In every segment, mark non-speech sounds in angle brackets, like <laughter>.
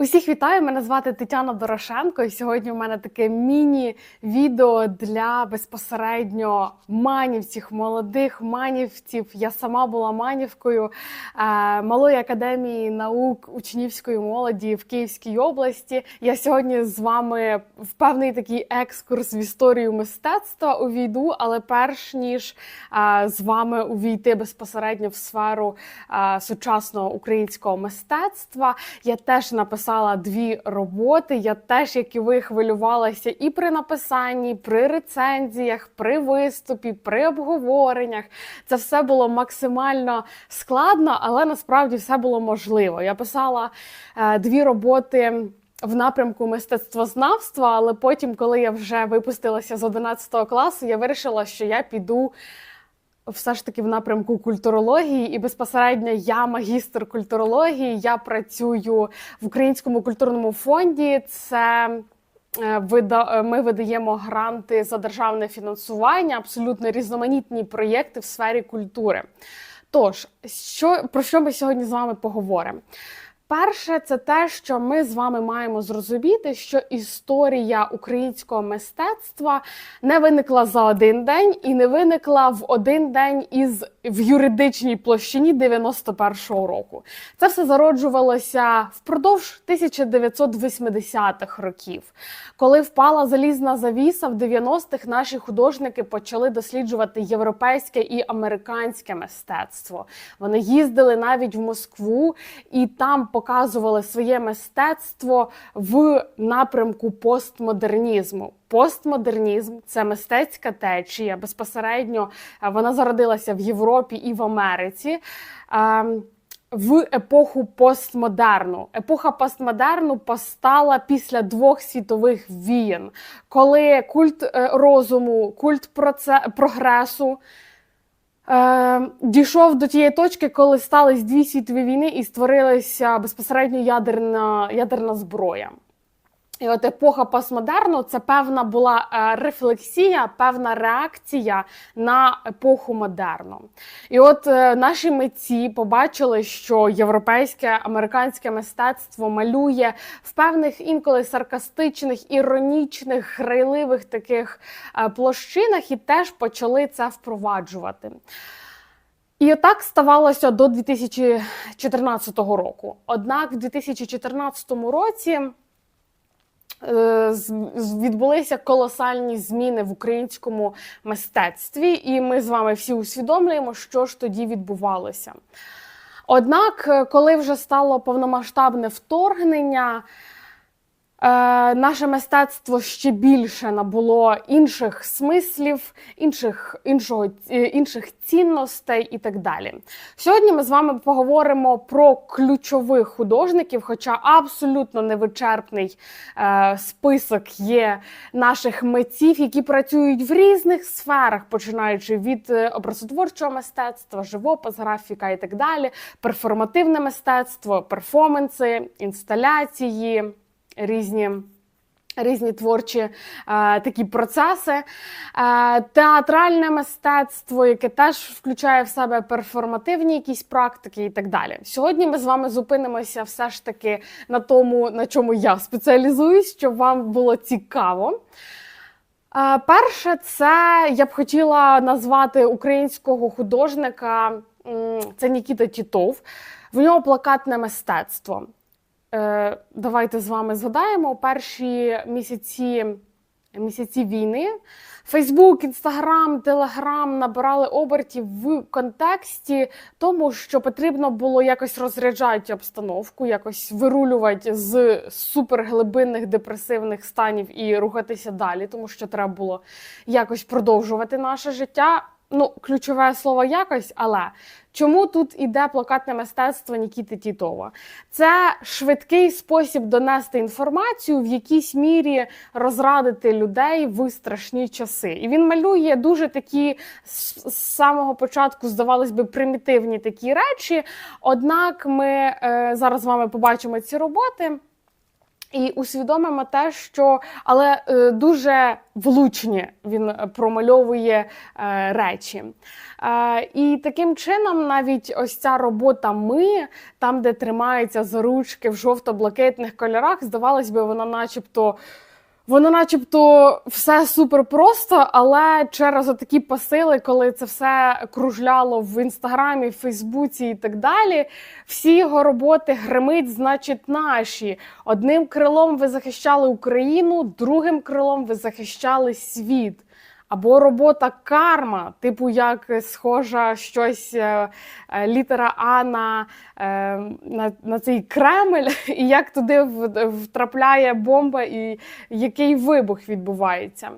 Усіх вітаю! Мене звати Тетяна Дорошенко, і сьогодні у мене таке міні-відео для безпосередньо манівців, молодих манівців. Я сама була манівкою е, малої академії наук учнівської молоді в Київській області. Я сьогодні з вами в певний такий екскурс в історію мистецтва увійду, але перш ніж е, з вами увійти безпосередньо в сферу е, сучасного українського мистецтва, я теж написала дві роботи. Я теж, як і ви, хвилювалася і при написанні, при рецензіях, при виступі, при обговореннях. Це все було максимально складно, але насправді все було можливо. Я писала е, дві роботи. В напрямку мистецтвознавства, але потім, коли я вже випустилася з 11 класу, я вирішила, що я піду все ж таки в напрямку культурології, і безпосередньо я магістр культурології. Я працюю в Українському культурному фонді. Це е, е, ми видаємо гранти за державне фінансування, абсолютно різноманітні проєкти в сфері культури. Тож, що про що ми сьогодні з вами поговоримо? Перше, це те, що ми з вами маємо зрозуміти, що історія українського мистецтва не виникла за один день і не виникла в один день із в юридичній площині 91-го року. Це все зароджувалося впродовж 1980-х років. Коли впала залізна завіса, в 90-х наші художники почали досліджувати європейське і американське мистецтво. Вони їздили навіть в Москву і там показували своє мистецтво в напрямку постмодернізму. Постмодернізм це мистецька течія. Безпосередньо е, вона зародилася в Європі і в Америці. Ем, в епоху постмодерну. Епоха постмодерну постала після двох світових війн, коли культ е, розуму, культ прогресу е, дійшов до тієї точки, коли стались дві світові війни і створилася безпосередньо ядерна, ядерна зброя. І от епоха постмодерну це певна була е, рефлексія, певна реакція на епоху модерну. І от е, наші митці побачили, що європейське американське мистецтво малює в певних інколи саркастичних, іронічних, грайливих таких е, площинах, і теж почали це впроваджувати. І отак ставалося до 2014 року. Однак в 2014 році. Е, відбулися колосальні зміни в українському мистецтві, і ми з вами всі усвідомлюємо, що ж тоді відбувалося. Однак, е, коли вже стало повномасштабне вторгнення, е, наше мистецтво ще більше набуло інших смислів, інших, іншого, е, інших цінностей і так далі. Сьогодні ми з вами поговоримо про ключових художників, хоча абсолютно невичерпний е, список є наших митців, які працюють в різних сферах, починаючи від е, образотворчого мистецтва, живопис, графіка і так далі, перформативне мистецтво, перформанси, інсталяції, різні. Різні творчі е, такі процеси, е, театральне мистецтво, яке теж включає в себе перформативні якісь практики і так далі. Сьогодні ми з вами зупинимося все ж таки на тому, на чому я спеціалізуюсь, щоб вам було цікаво. Е, перше, це я б хотіла назвати українського художника. Це Нікіта Тітов. В нього плакатне мистецтво. Е, давайте з вами згадаємо перші місяці, місяці війни. Фейсбук, Інстаграм, Телеграм набирали обертів в контексті тому, що потрібно було якось розряджати обстановку, якось вирулювати з суперглибинних депресивних станів і рухатися далі, тому що треба було якось продовжувати наше життя. Ну, ключове слово якось, але чому тут іде плакатне мистецтво Нікіти Тітова? Це швидкий спосіб донести інформацію, в якійсь мірі розрадити людей в страшні часи. І він малює дуже такі з самого початку, здавалось би, примітивні такі речі. Однак ми е, зараз з вами побачимо ці роботи. І усвідомимо те, що але е, дуже влучні він е, промальовує е, речі. Е, і таким чином, навіть ось ця робота ми, там, де тримаються за ручки в жовто-блакитних кольорах, здавалось би, вона начебто. Воно, начебто, все супер просто, але через такі посили, коли це все кружляло в інстаграмі, Фейсбуці і так далі, всі його роботи гримить, значить, наші. Одним крилом ви захищали Україну, другим крилом ви захищали світ. Або робота карма, типу як схожа щось е, е, літера А на, е, на, на цей Кремль, <laughs> і як туди втрапляє бомба, і який вибух відбувається.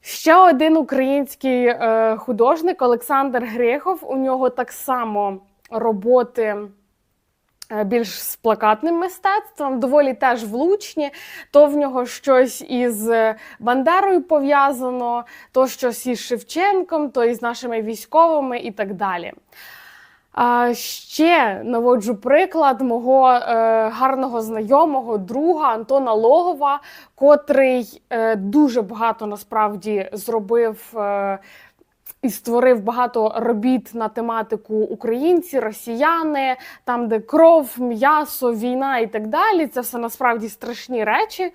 Ще один український художник Олександр Грехов. У нього так само роботи більш з плакатним мистецтвом, доволі теж влучні. То в нього щось із е, Бандерою пов'язано, то щось із Шевченком, то із нашими військовими і так далі. А ще наводжу приклад мого е, гарного знайомого друга Антона Логова, котрий е, дуже багато насправді зробив. Е, і створив багато робіт на тематику українці, росіяни, там, де кров, м'ясо, війна і так далі. Це все насправді страшні речі.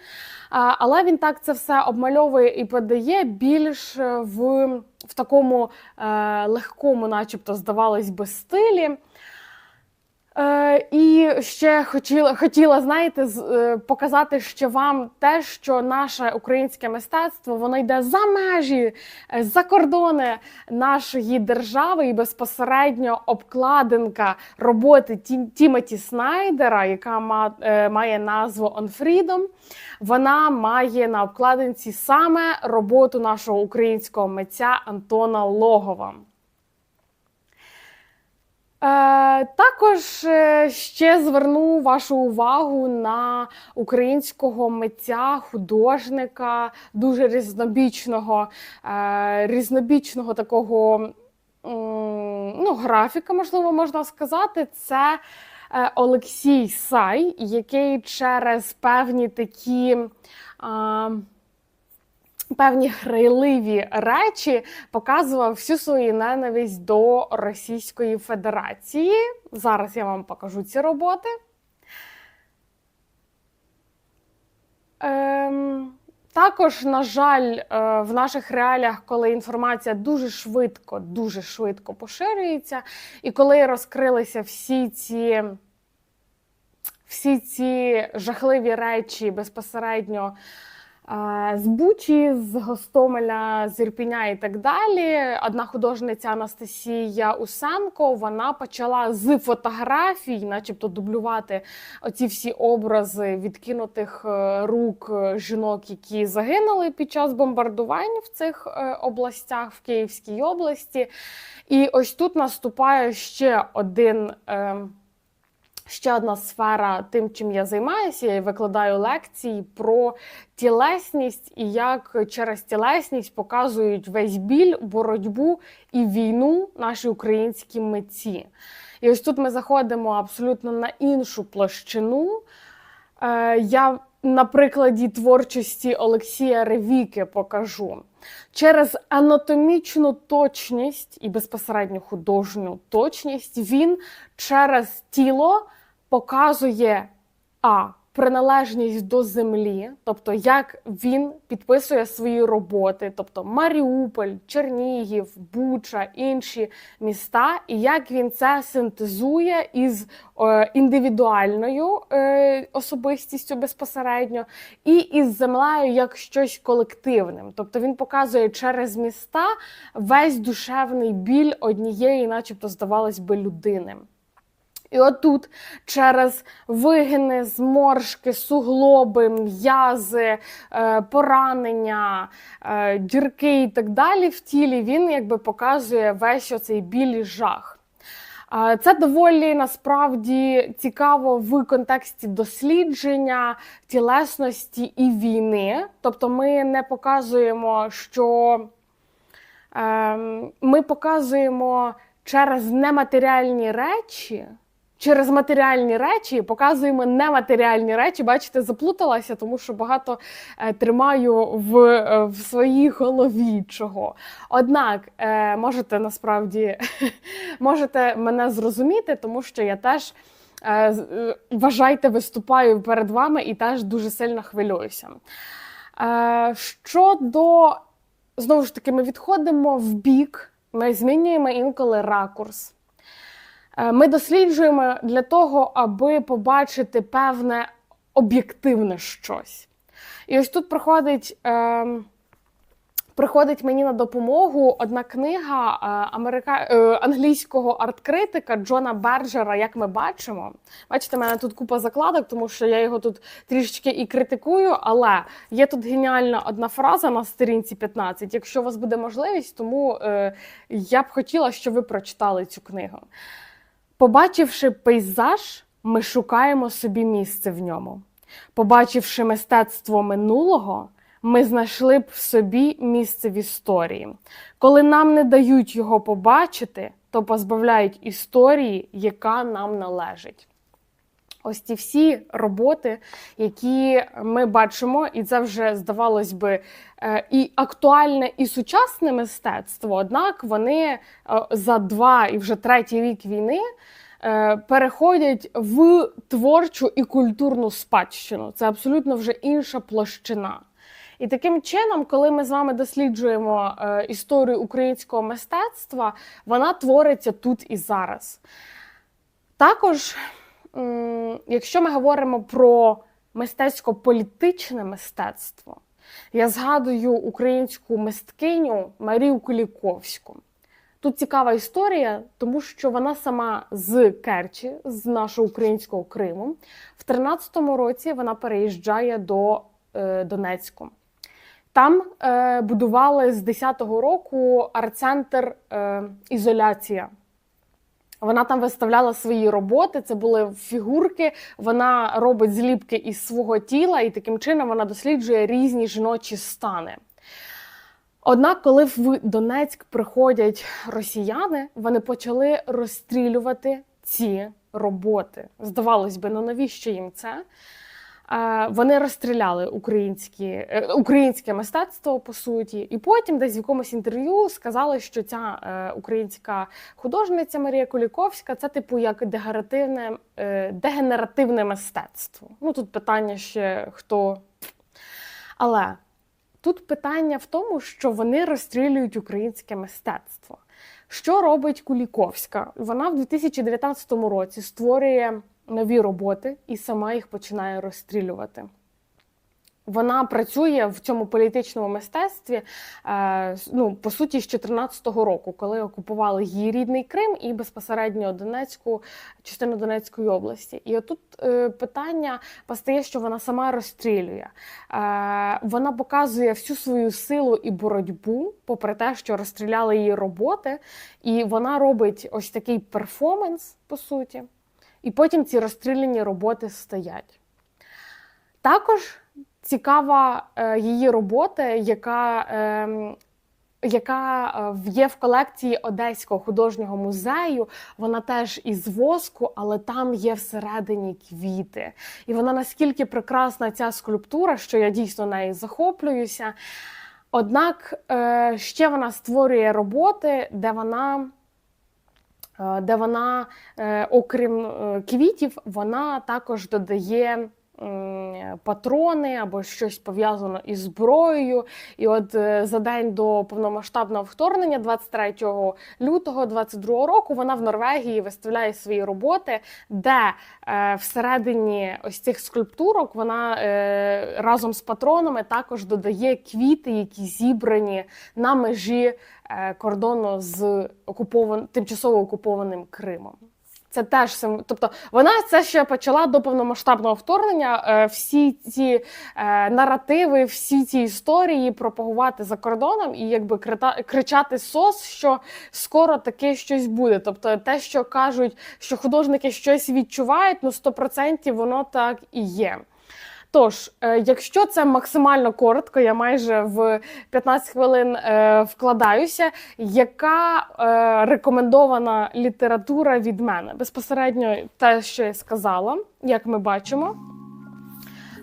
Але він так це все обмальовує і подає більш е, в, в такому е, легкому, начебто, здавалось би, стилі. Е, і ще хотіла, хотіла знаєте, з- е, показати ще вам те, що наше українське мистецтво воно йде за межі, е, за кордони нашої держави, і безпосередньо обкладинка роботи Ті- Тімоті Снайдера, яка ма, е, має назву On Freedom, вона має на обкладинці саме роботу нашого українського митця Антона Логова. Е, також е, ще зверну вашу увагу на українського митця, художника, дуже різнобічного, е, різнобічного такого ну, графіка, можливо, можна сказати. Це Олексій Сай, який через певні такі. Певні грайливі речі показував всю свою ненависть до Російської Федерації. Зараз я вам покажу ці роботи. Ем, також, на жаль, е, в наших реаліях, коли інформація дуже швидко, дуже швидко поширюється, і коли розкрилися всі ці, всі ці жахливі речі безпосередньо. З Бучі, з Гостомеля, з Ірпіня і так далі. Одна художниця Анастасія Усенко вона почала з фотографій, начебто, дублювати оці всі образи відкинутих е, рук е, жінок, які загинули під час бомбардувань в цих е, областях, в Київській області. І ось тут наступає ще один. Ще одна сфера тим, чим я займаюся, я викладаю лекції про тілесність і як через тілесність показують весь біль, боротьбу і війну наші українські митці. І ось тут ми заходимо абсолютно на іншу площину. Е, Я на прикладі творчості Олексія Ревіки покажу. Через анатомічну точність і безпосередньо художню точність він через тіло показує а. Приналежність до землі, тобто як він підписує свої роботи, тобто Маріуполь, Чернігів, Буча, інші міста, і як він це синтезує із е, індивідуальною е, особистістю безпосередньо, і із землею як щось колективним. Тобто він показує через міста весь душевний біль однієї, начебто, здавалось би, людини. І отут через вигини, зморшки, суглоби, м'язи, е, поранення, е, дірки і так далі в тілі він якби показує весь оцей білий жах. Це доволі насправді цікаво в контексті дослідження тілесності і війни. Тобто ми не показуємо, що ем, ми показуємо через нематеріальні речі через матеріальні речі показуємо нематеріальні речі. Бачите, заплуталася, тому що багато е, тримаю в, е, в своїй голові чого. Однак е, можете насправді <laughs> можете мене зрозуміти, тому що я теж. Вважайте, виступаю перед вами і теж дуже сильно хвилююся. Щодо знову ж таки, ми відходимо в бік, ми змінюємо інколи ракурс. Е, Ми досліджуємо для того, аби побачити певне об'єктивне щось. І ось тут приходить, е, приходить мені на допомогу одна книга е, америка... е, англійського арт-критика Джона Берджера, як ми бачимо. Бачите, в мене тут купа закладок, тому що я його тут трішечки і критикую, але є тут геніальна одна фраза на сторінці 15. Якщо у вас буде можливість, тому я б хотіла, щоб ви прочитали цю книгу. Побачивши пейзаж, ми шукаємо собі місце в ньому. Побачивши мистецтво минулого, ми знайшли б в собі місце в історії. Коли нам не дають його побачити, то позбавляють історії, яка нам належить. Ось ці всі роботи, які ми бачимо, і це вже здавалось би е, і актуальне, і сучасне мистецтво. Однак вони е, за два і вже третій рік війни е, переходять в творчу і культурну спадщину. Це абсолютно вже інша площина. І таким чином, коли ми з вами досліджуємо історію українського мистецтва, вона твориться тут і зараз. Також, якщо ми говоримо про мистецько-політичне мистецтво, я згадую українську мисткиню Марію Куліковську. Тут цікава історія, тому що вона сама з Керчі, з нашого українського Криму. В 13-му році вона переїжджає до е, Донецьку. Там е, будували з 10-го року арт-центр е, Ізоляція. Вона там виставляла свої роботи, це були фігурки. Вона робить зліпки із свого тіла, і таким чином вона досліджує різні жіночі стани. Однак, коли в Донецьк приходять росіяни, вони почали розстрілювати ці роботи. Здавалось би, ну навіщо їм це? Вони розстріляли українські, е, українське мистецтво по суті, і потім десь в якомусь інтерв'ю сказали, що ця е, українська художниця Марія Куліковська це типу як дегенеративне, е, дегенеративне мистецтво. Ну тут питання ще хто. Але тут питання в тому, що вони розстрілюють українське мистецтво. Що робить Куліковська? Вона в 2019 році створює нові роботи і сама їх починає розстрілювати. Вона працює в цьому політичному мистецтві е, ну, по суті з 2014 року, коли окупували її рідний Крим і безпосередньо Донецьку, частину Донецької області. І отут е, питання постає, що вона сама розстрілює. Е, вона показує всю свою силу і боротьбу, попри те, що розстріляли її роботи, і вона робить ось такий перформанс, по суті, і потім ці розстріляні роботи стоять. Також цікава е, її робота, яка, е, яка е, є в колекції Одеського художнього музею. Вона теж із воску, але там є всередині квіти. І вона наскільки прекрасна ця скульптура, що я дійсно нею захоплююся. Однак е, ще вона створює роботи, де вона. Е, Де вона, е, окрім е, квітів, вона також додає патрони або щось пов'язано із зброєю. І от за день до повномасштабного вторгнення, 23 лютого 22 року, вона в Норвегії виставляє свої роботи, де всередині ось цих скульптурок вона разом з патронами також додає квіти, які зібрані на межі кордону з окупован... тимчасово окупованим Кримом. Це теж сим- тобто вона це ще почала до повномасштабного вторгнення. е, Всі ці е, наративи, всі ці історії пропагувати за кордоном і якби кричати сос, що скоро таке щось буде. Тобто, те, що кажуть, що художники щось відчувають, ну 100% воно так і є. Тож, е, якщо це максимально коротко, я майже в 15 хвилин е, вкладаюся. Яка е, рекомендована література від мене? Безпосередньо те, що я сказала, як ми бачимо.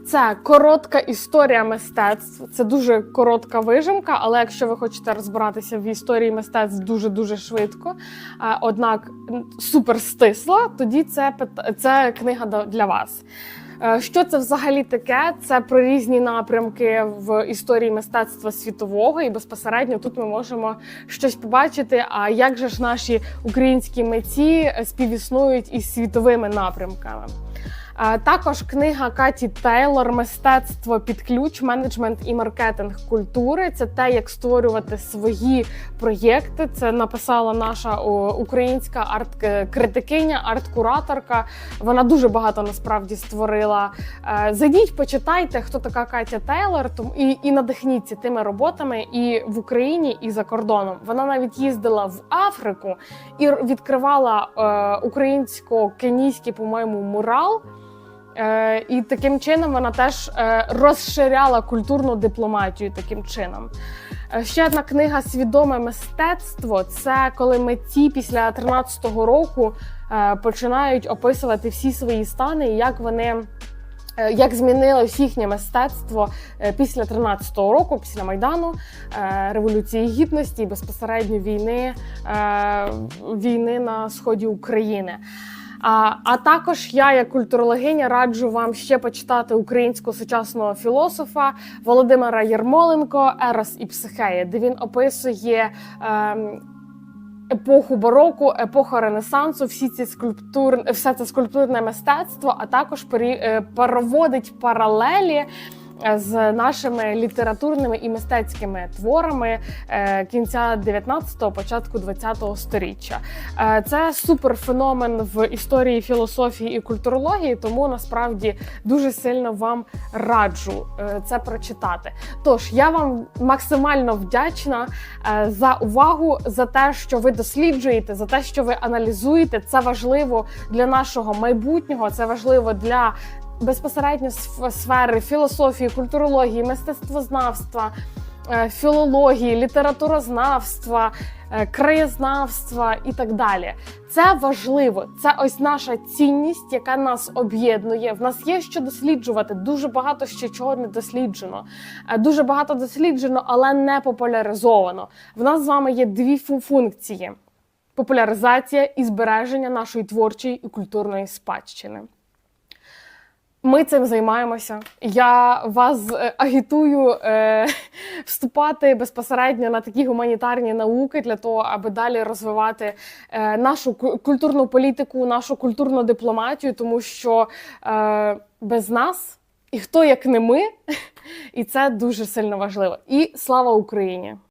Це коротка історія мистецтв. Це дуже коротка вижимка, але якщо ви хочете розбиратися в історії мистецтв дуже дуже швидко, однак супер стисла, тоді це це книга для вас. Е, Що це взагалі таке? Це про різні напрямки в історії мистецтва світового, і безпосередньо тут ми можемо щось побачити. А як же ж наші українські митці співіснують із світовими напрямками? Також книга Каті Тейлор Мистецтво під ключ, менеджмент і маркетинг культури. Це те, як створювати свої проєкти. Це написала наша українська арт-критикиня, арт-кураторка. Вона дуже багато насправді створила. Е, Зайдіть, почитайте, хто така Катя Тейлор, і, і надихніться тими роботами і в Україні, і за кордоном. Вона навіть їздила в Африку і відкривала е, українсько-кенійський, по-моєму, мурал. Е, і таким чином вона теж е, розширяла культурну дипломатію таким чином. Е, Ще одна книга Свідоме мистецтво це коли митці після 13-го року починають описувати всі свої стани і як вони. Як змінилось їхнє мистецтво після 13-го року, після майдану, революції гідності безпосередньо війни, війни на сході України. А, а також я, як культурологиня, раджу вам ще почитати українського сучасного філософа Володимира Єрмоленко Ерос і Психея, де він описує. Ем, Епоху бароку, епоха Ренесансу, всі ці скульптур, все це скульптурне мистецтво, а також е, проводить паралелі е, з нашими літературними і мистецькими творами е, кінця 19-го, початку 20-го сторіччя. Е, Це суперфеномен в історії філософії і культурології, тому насправді дуже сильно вам раджу е, це прочитати. Тож я вам максимально вдячна е, за увагу, за те, що ви досліджуєте, за те, що ви аналізуєте. Це важливо для нашого майбутнього, це важливо для безпосередньо сфери філософії, культурології, мистецтвознавства. е, Філології, літературознавства, е, краєзнавства і так далі. Це важливо. Це ось наша цінність, яка нас об'єднує. В нас є що досліджувати. Дуже багато ще чого не досліджено. Е, Дуже багато досліджено, але не популяризовано. В нас з вами є дві фу- функції: популяризація і збереження нашої творчої і культурної спадщини. Ми цим займаємося. Я вас е, агітую е, <laughs> вступати безпосередньо на такі гуманітарні науки для того, аби далі розвивати е, нашу ку- культурну політику, нашу культурну дипломатію, тому що е, без нас і хто як не ми, <laughs> і це дуже сильно важливо. І слава Україні!